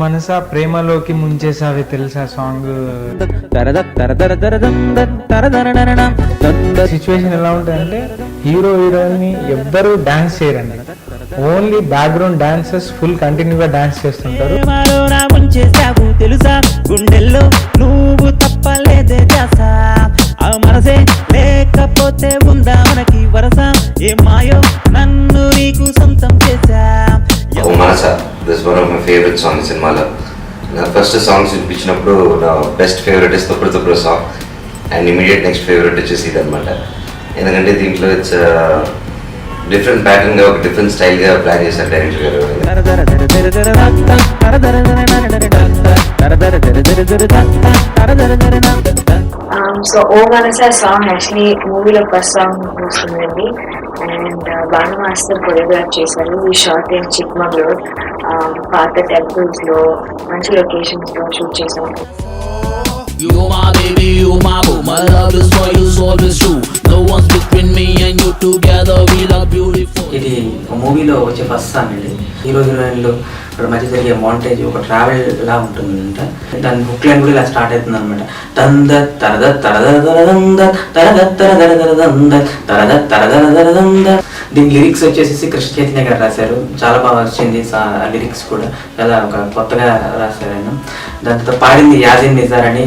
మనసా ప్రేమలోకి ముంచేసావే తెలుసా song? Situation ఎలా ఉంటాయంటే హీరో హీరోయిన్ ఎవ్వరు డాన్స్ చేయరండి. ఓన్లీ బ్యాక్గ్రౌండ్ డాన్సెస్ ఫుల్ కంటిన్యూగా డాన్స్ చేస్తుంటారు. ఫేవరెట్ సాంగ్ సినిమాలో. నా ఫస్ట్ సాంగ్స్ వినిపించినప్పుడు నా బెస్ట్ ఫేవరెట్ ఇస్ తప్పుడు తప్పుడు song and immediate next favourite వచ్చేసి ఇదనమాట ఎందుకంటే దీంట్లో ఇట్స్ డిఫరెంట్ ప్యాటర్న్గా ఒక డిఫరెంట్ స్టైల్గా ప్లాన్ చేశారు డైరెక్టర్ గారు. So O Manasa song actually మూవీలో ఫస్ట్ సాంగ్ వస్తుందండి అండ్ భాను మాస్టర్ కొరియోగ్రాఫ్ చేశారు ఈ షార్ట్ ఇన్ చిక్మంగళూరు పాత టెంపుల్స్ లో మంచి లొకేషన్స్ లో షూట్ చేసాం You my baby, you my boo. My love is for you, is always true. No one's between me and you. Together we look beautiful. ఇది మూవీలో వచ్చే ఫస్ట్ సాంగ్ అండి. Hero హీరోయిన్లు ఇక్కడ మధ్య జరిగే మాంటేజ్ ఒక ట్రావెల్ లా ఉంటుంది అంట దాని బుక్ లైన్ కూడా ఇలా స్టార్ట్ అవుతుంది అనమాట తంద తరద తరద తరదంద తరద తరదర తరదంద తరద తరదర తరదంద. దీని లిరిక్స్ వచ్చేసి కృష్ణ చైతన్య గారు రాశారు. చాలా బాగా వచ్చింది లిరిక్స్ కూడా. చాలా ఒక కొత్తగా రాశారు ఆయన. దాంతో పాడింది యాజిన్ నిజార్ అని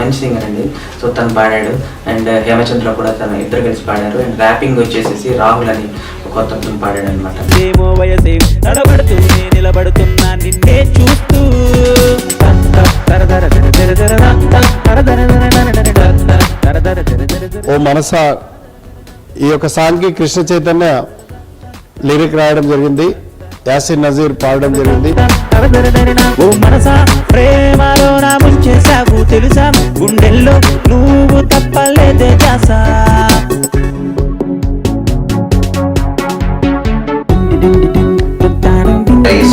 మంచి సింగర్ అండి. సో తను పాడాడు. అండ్ హేమచంద్ర కూడా తను ఇద్దరు కలిసి పాడారు. అండ్ ర్యాపింగ్ వచ్చేసేసి రాహుల్ అని కొత్త అతను పాడాడు అనమాట ఏమో వయసే నిలబడుతున్నా నిన్నే చూస్తూ. ఓ మనస ఈ యొక్క సాంగ్కి కృష్ణ చైతన్య లిరిక్ రాయడం జరిగింది యాసిన్ నజీర్ పాడడం జరిగింది. ఓ మనసా ప్రేమలో నా ముంచేసావు తెలుసా? గుండెల్లో నువ్వు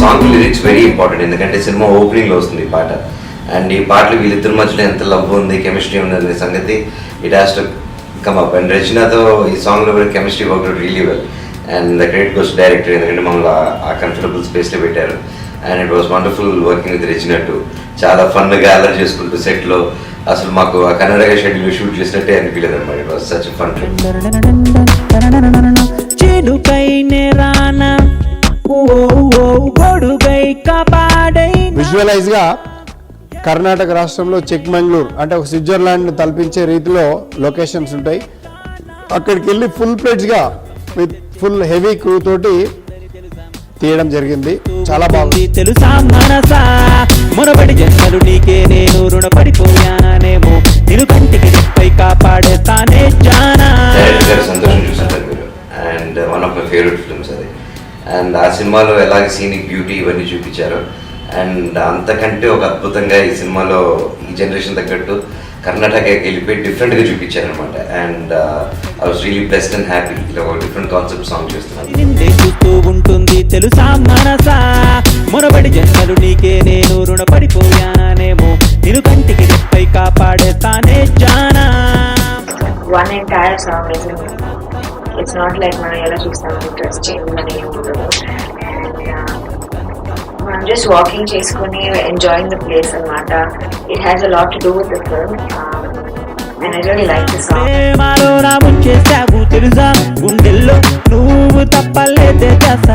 సాంగ్ లిరిక్స్ వెరీ ఇంపార్టెంట్ ఎందుకంటే సినిమా ఓపెనింగ్లో వస్తుంది ఈ పాట. అండ్ ఈ పాటలు వీళ్ళిద్దరి మధ్యలో ఎంత లవ్ ఉంది కెమిస్ట్రీ ఉంది అనే సంగతి it has to come up and రచనతో ఈ సాంగ్లో chemistry work really well and the great coast director ఎందుకంటే మమ్మల్ని ఆ- కంఫర్టబుల్ స్పేస్లో పెట్టారు. And it was wonderful working with Rachana చాలా ఫన్గా అలర్ చేసుకుంటూ సెట్లో అసలు మాకు ఆ కన్నడ షెడ్యూల్ షూట్ చేసినట్టే అనిపించలేదు అనమాట it was such fun trip విజువలైజ్గా Karnataka రాష్ట్రంలో చిక్మంగళూరు అంటే ఒక స్విట్జర్లాండ్ తలపించే రీతిలో లొకేషన్స్ ఉంటాయి. అక్కడికి వెళ్ళి ఫుల్గా విత్ ఫుల్ హెవీ క్రూ తోటి తీయడం జరిగింది. చాలా బాగుంది. తెలుసా మనసా? మునబడి జన్మలు నీకే నేను రుణపడిపోయానేమో. నిన్ను కంటికి రెప్పై కాపాడేతానే జానా. సంతోషం మీరు and one of my favourite films అది. అండ్ ఆ సినిమాలో ఎలాగ సీనిక్ బ్యూటీ ఇవన్నీ చూపించారు. అండ్ అంతకంటే ఒక అద్భుతంగా ఈ సినిమాలో ఈ జనరేషన్ తగ్గట్టు కర్ణాటకకి వెళ్ళిపోయి డిఫరెంట్గా చూపించారు అనమాట and I was really best and happy ఇలా ఒక డిఫరెంట్ కాన్సెప్ట్ సాంగ్ చేస్తున్నాను నిన్నే చూస్తూ ఉంటుంది తెలుసా మనసా? మునబడి జన్మలు నీకే నేను రుణపడిపోయానేమో. నిన్ను కంటికి రెప్పై కాపాడేతానే జానా. One entire song it's not like మనం ఎలా చూస్తాం ఇంట్రెస్ట్ చేంజ్ ఉండదు మనం జస్ట్ వాకింగ్ చేసుకుని ఎంజాయింగ్ ద ప్లేస్ అనమాట it has a lot to do with the film and I really like the song తెలుసా? గుండెల్లో నువ్వు తప్పలేదే దశ